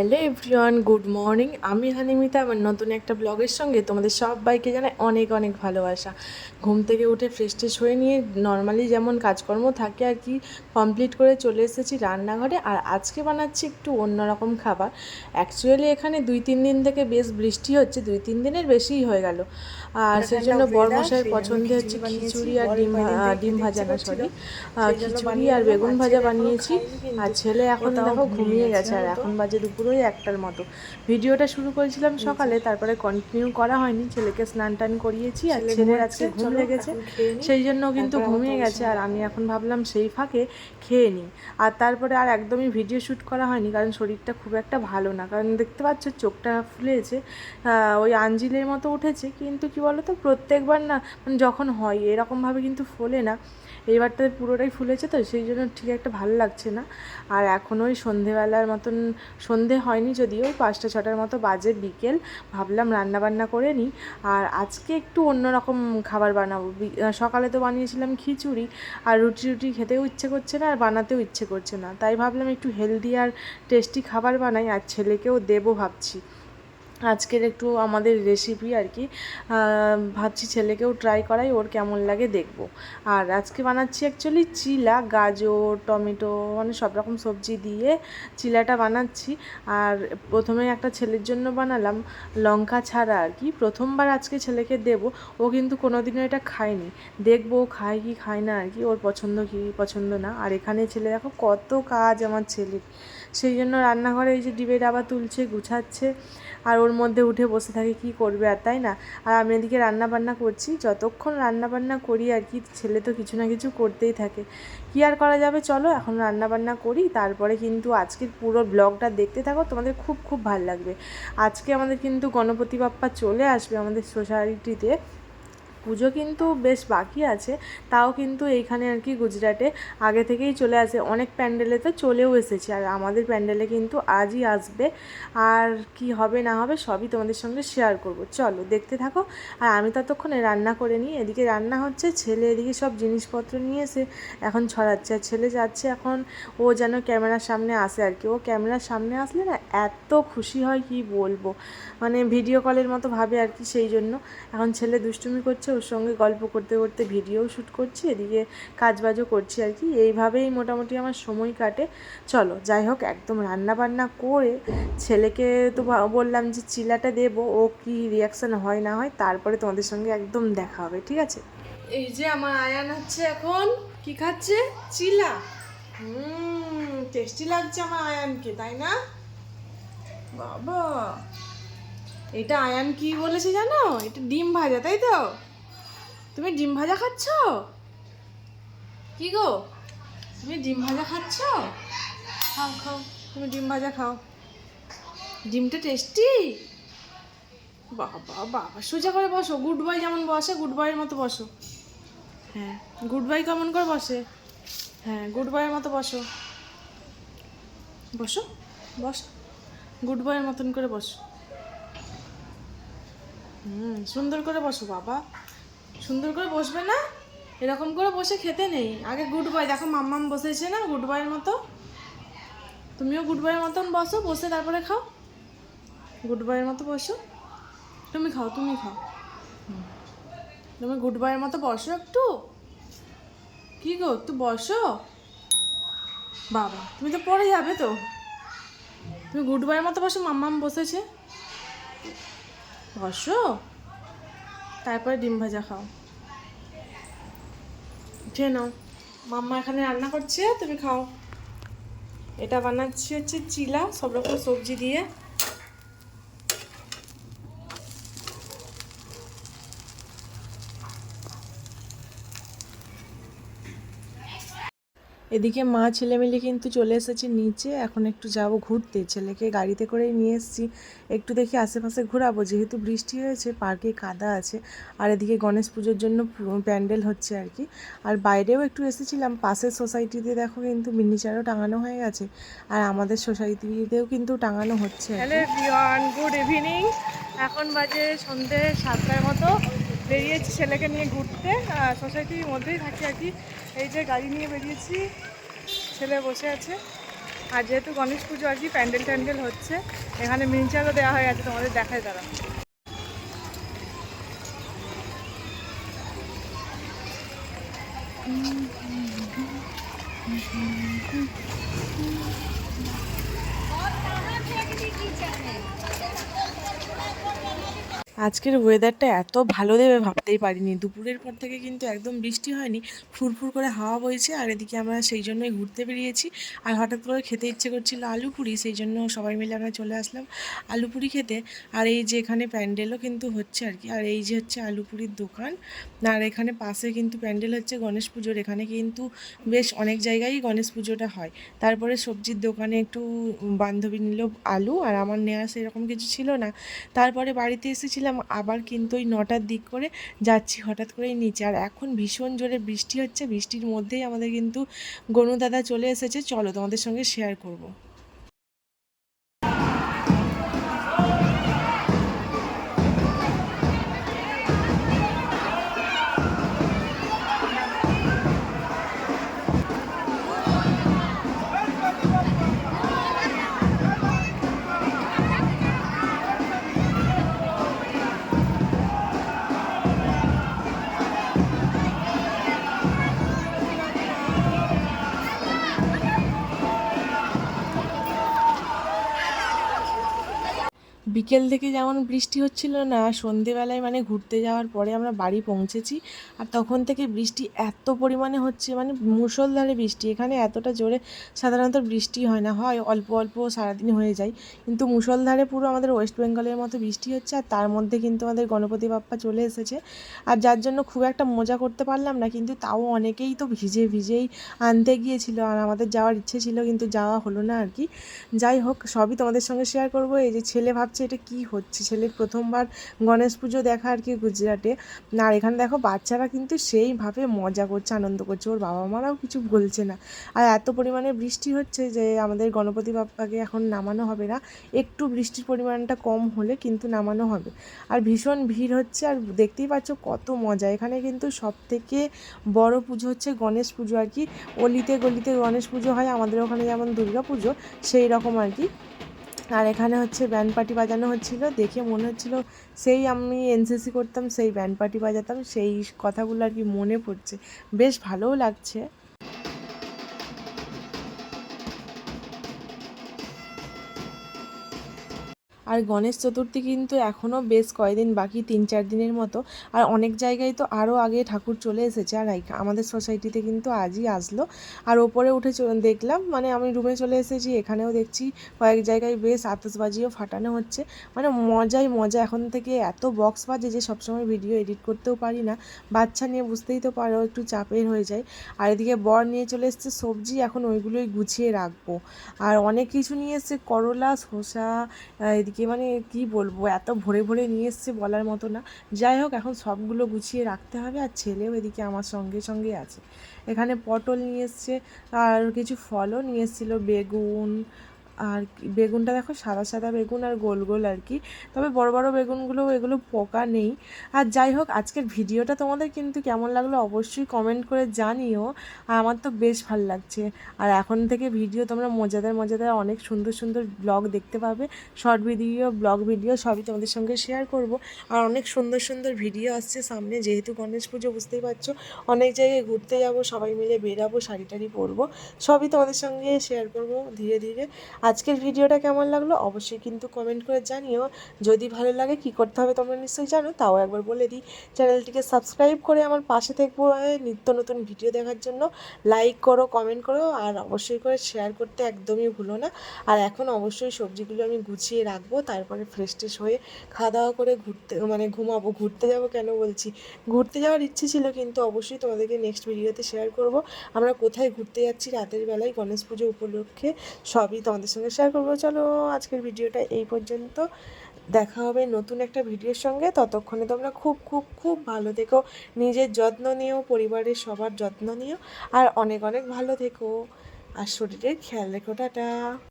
Hello everyone good morning. আমি হানিমিতা আমার নতুন একটা ব্লগের সঙ্গে তোমাদের সবাইকে জানাই অনেক অনেক ভালোবাসা। ঘুম থেকে উঠে ফ্রেশ ট্রেশ হয়ে নিয়ে নর্মালি যেমন কাজকর্ম থাকে আর কি কমপ্লিট করে চলে এসেছি রান্নাঘরে। আর আজকে বানাচ্ছি একটু অন্যরকম খাবার। অ্যাকচুয়ালি এখানে দুই তিন দিন থেকে বেশ বৃষ্টি হচ্ছে দুই তিন দিনের বেশিই হয়ে গেল। আর সেই জন্য বরমশাইয়ের পছন্দের হচ্ছে খিচুড়ি আর ডিম ডিম ভাজা না সরি খিচুড়ি আর বেগুন ভাজা বানিয়েছি। আর ছেলে এখন দেখো ঘুমিয়ে গেছে আর এখন বাজে দুপুরই একটার মতো। ভিডিওটা শুরু করেছিলাম সকালে তারপরে কন্টিনিউ করা হয়নি। ছেলেকে স্নান টান করিয়েছি আর ছেলের আজকে ঘুম লেগেছে। সেই জন্য কিন্তু ঘুমিয়ে গেছে আর আমি এখন ভাবলাম সেই ফাঁকে খেয়ে নিই আর তারপরে আর একদমই ভিডিও শ্যুট করা হয়নি কারণ শরীরটা খুব একটা ভালো না। কারণ দেখতে পাচ্ছ চোখটা ফুলেছে ওই আঞ্জিলের মতো উঠেছে। কিন্তু কি বলো তো প্রত্যেকবার না মানে যখন হয় এরকমভাবে কিন্তু ফোলে না। এইবারটা পুরোটাই ফুলেছে তো সেই জন্য ঠিক একটা ভালো লাগছে না। আর এখন ওই সন্ধেবেলার মতন সন্ধে হয়নি যদিও পাঁচটা ছটার মতো বাজে বিকেল। ভাবলাম রান্না বান্না করে নিই। আর আজকে একটু অন্যরকম খাবার বানাবো। সকালে তো বানিয়েছিলাম খিচুড়ি। আর রুটি রুটি খেতেও ইচ্ছে করছে না, আর বানাতেও ইচ্ছে করছে না। তাই ভাবলাম একটু হেলদি আর টেস্টি খাবার বানাই। আর ছেলেকেও দেবো ভাবছি। আজকের একটু আমাদের রেসিপি আর কি ভাবছি ছেলেকেও ট্রাই করাই, ওর কেমন লাগে দেখব। আর আজকে বানাচ্ছি অ্যাকচুয়ালি চিলা, গাজর, টমেটো মানে সব রকম সবজি দিয়ে চিলাটা বানাচ্ছি। আর প্রথমে একটা ছেলের জন্য বানালাম লঙ্কা ছাড়া আর কি। প্রথমবার আজকে ছেলেকে দেব, ও কিন্তু কোনোদিনও এটা খায়নি। দেখব ও খায় কি খায় না আর কি, ওর পছন্দ কি পছন্দ না। আর এখানে ছেলে দেখো কত কাজ আমার ছেলের। সেই জন্য রান্নাঘরে এই যে ডিবে ডাবা তুলছে, গুছাচ্ছে। আর ওর মধ্যে উঠে বসে থাকে, কি করবে আর তাই না? আর আমি এদিকে রান্নাবান্না করছি। যতক্ষণ রান্নাবান্না করি আর কি, ছেলে তো কিছু না কিছু করতেই থাকে। কি আর করা যাবে? চলো, এখন রান্নাবান্না করি। তারপরে কিন্তু আজকের পুরো ব্লগটা দেখতে থাকো, তোমাদের খুব খুব ভালো লাগবে। আজকে আমাদের কিন্তু গণপতি বাপ্পা চলে আসবে আমাদের সোসাইটিতে। পুজো কিন্তু বেশ বাকি আছে, তাও কিন্তু এইখানে আর কি গুজরাটে আগে থেকেই চলে আসে। অনেক প্যান্ডেলে তো চলেও এসেছে, আর আমাদের প্যান্ডেলে কিন্তু আজই আসবে। আর কি হবে না হবে সবই তোমাদের সঙ্গে শেয়ার করব। চলো দেখতে থাকো, আর আমি ততক্ষণে রান্না করে নিই। এদিকে রান্না হচ্ছে, ছেলে এদিকে সব জিনিসপত্র নিয়ে এসে এখন ছড়াচ্ছে। আর ছেলে যাচ্ছে এখন, ও যেন ক্যামেরার সামনে আসে আর কি। ও ক্যামেরার সামনে আসলে না এত খুশি হয়, কি বলব? মানে ভিডিও কলের মতো ভাবে আর কি, সেই জন্য। এখন ছেলে দুষ্টুমি করছে ওর সঙ্গে গল্প করতে করতে ভিডিও শ্যুট করছি, এদিকে কাজবাজও করছি আর কি। এইভাবেই মোটামুটি আমার সময় কাটে। চলো, যাই হোক, একদম রান্না বান্না করে ছেলেকে তো বললাম যে চিলাটা দেবো, ও কি রিয়াকশান হয় না হয়, তারপরে তোমাদের সঙ্গে একদম দেখা হবে, ঠিক আছে? এই যে আমার আয়ান হচ্ছে এখন, কি খাচ্ছে? চিলা। হুম টেস্টি লাগছে আমার আয়ানকে, তাই না? বাবা। এটা আয়ান কি বলেছে জানো? এটা ডিম ভাজা, তাই তো? তুমি ডিম ভাজা খাচ্ছ? কি গো? তুমি ডিম ভাজা খাচ্ছ? খাও খাও। তুমি ডিম ভাজা খাও। ডিমটা টেস্টি বাবা বাবা। সোজা করে বসো। গুড বাই যেমন বসে গুড বাইয়ের মতো বসো। হ্যাঁ গুড বাই কেমন করে বসে? হ্যাঁ গুড বাইয়ের মতো বসো। বসো বসো। গুড বয়ের মতন করে বসো। হুম, সুন্দর করে বসো, বাবা। সুন্দর করে বসবে না? এরকম করে বসে খেতে নেই। আগে গুড বয় দেখো মাম্মাম বসেছে না গুড বয়ের মতো? তুমিও গুড বয়ের মতন বসো, বসে তারপরে খাও। গুড বয়ের মতো বসো। তুমি খাও তুমি খাও। তুমি গুড বয়ের মতো বসো একটু। কি গো, একটু বসো? বাবা, তুমি তো পরে যাবে তো। তুমি গুড বয়ের মতো বসো, মাম্মাম বসেছে। বসো? তারপরে ডিম ভাজা খাও। উঠে নাও। মাম্মা এখানে রান্না করছে, তুমি খাও। এটা বানাচ্ছি হচ্ছে চিলা, সব রকম সবজি দিয়ে। এদিকে মা ছেলে মিলে কিন্তু চলে এসেছে নিচে, এখন একটু যাব ঘুরতে। ছেলেকে গাড়িতে করেই নিয়ে এসেছি। একটু দেখি আশেপাশে ঘোরাবো, যেহেতু বৃষ্টি হয়েছে, পার্কে কাদা আছে। আর এদিকে গণেশ পুজোর জন্য প্যান্ডেল হচ্ছে আর কি। আর বাইরেও একটু এসেছিলাম, পাশের সোসাইটিতে দেখো কিন্তু মিনিচারও টাঙানো হয়ে গেছে। আর আমাদের সোসাইটিতেও কিন্তু টাঙানো হচ্ছে হ্যালো গুড ইভিনিং। এখন বাজে সন্ধে সাতটার মতো। বেরিয়েছি ছেলেকে নিয়ে ঘুরতে সোসাইটির মধ্যেই থাকি আর কি। এই যে গাড়ি নিয়ে বেরিয়েছি, ছেলে বসে আছে। আর যেহেতু গণেশ পুজো আর কি, প্যান্ডেল ট্যান্ডেল হচ্ছে, এখানে মিনিচারও দেওয়া হয়ে গেছে তোমাদের দেখায় তারা আজকের ওয়েদারটা এত ভালো দেবে ভাবতেই পারিনি। দুপুরের পর থেকে কিন্তু একদম বৃষ্টি হয়নি, ফুরফুর করে হাওয়া বইছে, আর এদিকে আমরা সেই জন্যই ঘুরতে বেরিয়েছি। আর হঠাৎ করে খেতে ইচ্ছে করছিল আলু পুরি, সেই জন্য সবাই মিলে আমরা চলে আসলাম আলু পুরি খেতে। আর এই যে এখানে প্যান্ডেলও কিন্তু হচ্ছে আর কি। আর এই যে হচ্ছে আলু পুরির দোকান, আর এখানে পাশে কিন্তু প্যান্ডেল হচ্ছে গণেশ পুজোর। এখানে কিন্তু বেশ অনেক জায়গায়ই গণেশ পুজোটা হয়। তারপরে সবজির দোকানে একটু বান্ধবী নিল আলু, আর আমার নেওয়া সেরকম কিছু ছিল না। তারপরে বাড়িতে এসেছিলাম আবার কিন্তু ওই নটার দিক করে যাচ্ছি হঠাৎ করেই নিচে আর এখন ভীষণ জোরে বৃষ্টি হচ্ছে, বৃষ্টির মধ্যেই আমাদের কিন্তু গনু দাদা চলে এসেছে চলো তোমাদের সঙ্গে শেয়ার করব। বিকেল থেকে যেমন বৃষ্টি হচ্ছিল না, সন্ধেবেলায় মানে ঘুরতে যাওয়ার পরে আমরা বাড়ি পৌঁছেছি আর তখন থেকে বৃষ্টি এত পরিমাণে হচ্ছে মানে মুষলধারে বৃষ্টি। এখানে এতটা জোরে সাধারণত বৃষ্টি হয় না, হয় অল্প অল্প সারাদিন হয়ে যায়। কিন্তু মুষলধারে পুরো আমাদের ওয়েস্ট বেঙ্গলের মতো বৃষ্টি হচ্ছে আর তার মধ্যে কিন্তু আমাদের গণপতি বাপ্পা চলে এসেছে। আর যার জন্য খুব একটা মজা করতে পারলাম না, কিন্তু তাও অনেকেই তো ভিজে ভিজেই আনতে গিয়েছিল আর আমাদের যাওয়ার ইচ্ছে ছিল, কিন্তু যাওয়া হলো না আর কি। যাই হোক, সবই তোমাদের সঙ্গে শেয়ার করব। এই যে ছেলে ভাবছে এটা কি হচ্ছে? ছেলের প্রথমবার গণেশ পুজো দেখা আর কি গুজরাটে। আর এখানে দেখো বাচ্চারা কিন্তু সেইভাবে মজা করছে, আনন্দ করছে। ওর বাবা মারাও কিছু বলছে না। আর এত পরিমাণে বৃষ্টি হচ্ছে যে আমাদের গণপতি বাপ্পাকে এখন নামানো হবে না। একটু বৃষ্টির পরিমাণটা কম হলে কিন্তু নামানো হবে। আর ভীষণ ভিড় হচ্ছে আর দেখতেই পাচ্ছ কত মজা। এখানে কিন্তু সব থেকে বড় পুজো হচ্ছে গণেশ পুজো আর কি। অলিতে গলিতে গণেশ পুজো হয়। আমাদের ওখানে যেমন দুর্গা পুজো সেই রকম আর কি। আর এখানে হচ্ছে ব্যান্ড পার্টি বাজানো হচ্ছিল, দেখে মনে হচ্ছিল সেই আমি এনসিসি করতাম, সেই ব্যান্ড পার্টি বাজাতাম, সেই কথাগুলো আর কি মনে পড়ছে। বেশ ভালোও লাগছে। আর গণেশ চতুর্থী কিন্তু এখনও বেশ কয়দিন বাকি তিন চার দিনের মতো। আর অনেক জায়গায় তো আরও আগে ঠাকুর চলে এসেছে। আর আমাদের সোসাইটিতে কিন্তু আজই আসলো। আর ওপরে উঠে দেখলাম মানে আমি রুমে চলে এসেছি এখানেও দেখছি কয়েক জায়গায় বেশ আতসবাজিও ফাটানো হচ্ছে। মানে মজাই মজা। এখন থেকে এত বক্স বাজে যে সবসময় ভিডিও এডিট করতেও পারি না। বাচ্চা নিয়ে বুঝতেই তো পারো একটু চাপের হয়ে যায়। আর এদিকে বর নিয়ে চলে এসছে সবজি এখন ওইগুলোই গুছিয়ে রাখব। আর অনেক কিছু নিয়ে এসছে করলা শসা আহ, এদিকে মানে কি বলব, এত ভরে ভরে নিয়ে এসছে বলার মতো না। যাই হোক, এখন সবগুলো গুছিয়ে রাখতে হবে আর ছেলেও এদিকে আমার সঙ্গে সঙ্গে আছে। এখানে পটল নিয়ে এসছে আর কিছু ফলও নিয়ে এসেছিল, বেগুন আর বেগুনটা দেখো সাদা সাদা বেগুন আর গোল গোল আর কি। তবে বড় বড় বেগুনগুলো, এগুলো পোকা নেই। আর যাই হোক, আজকের ভিডিওটা তোমাদের কিন্তু কেমন লাগল অবশ্যই কমেন্ট করে জানিও। আর আমার তো বেশ ভালো লাগছে। আর এখন থেকে ভিডিও তোমরা মজাদার মজাদার অনেক সুন্দর সুন্দর ব্লগ দেখতে পাবে। শর্ট ভিডিও ব্লগ ভিডিও সবই তোমাদের সঙ্গে শেয়ার করব। আর অনেক সুন্দর সুন্দর ভিডিও আসছে সামনে। যেহেতু গণেশ পুজো, বুঝতেই পারছ, অনেক জায়গায় ঘুরতে যাব, সবাই মিলে বেরাবো শাড়ি টাড়ি পরবো, সবই তোমাদের সঙ্গে শেয়ার করব ধীরে ধীরে। আজকের ভিডিওটা কেমন লাগল অবশ্যই কিন্তু কমেন্ট করে জানিও। যদি ভালো লাগে কি করতে হবে তোমরা নিশ্চয়ই জানো, তাও একবার বলে দিই, চ্যানেলটিকে সাবস্ক্রাইব করে আমার পাশে থাকব নিত্য নতুন ভিডিও দেখার জন্য। লাইক করো কমেন্ট করো, আর অবশ্যই করে শেয়ার করতে একদমই ভুলো না। আর এখন অবশ্যই সবজিগুলো আমি গুছিয়ে রাখব, তারপরে ফ্রেশ ট্রেশ হয়ে খাওয়া দাওয়া করে ঘুরতে মানে ঘুমাবো। ঘুরতে যাব কেন বলছি? ঘুরতে যাওয়ার ইচ্ছে ছিল কিন্তু অবশ্যই তোমাদেরকে নেক্সট ভিডিওতে শেয়ার করব। আমরা কোথায় ঘুরতে যাচ্ছি রাতের বেলায়? গণেশ পুজো উপলক্ষে সবই তোমাদের সঙ্গে শেয়ার করব। চলো, আজকের ভিডিওটা এই পর্যন্ত। দেখা হবে নতুন একটা ভিডিওর সঙ্গে। ততক্ষণে তোমরা খুব খুব খুব ভালো থেকো। নিজের যত্ন নিও, পরিবারের সবার যত্ন নিও। আর অনেক অনেক ভালো থেকো। আর শরীরের খেয়াল রেখো, টাটা।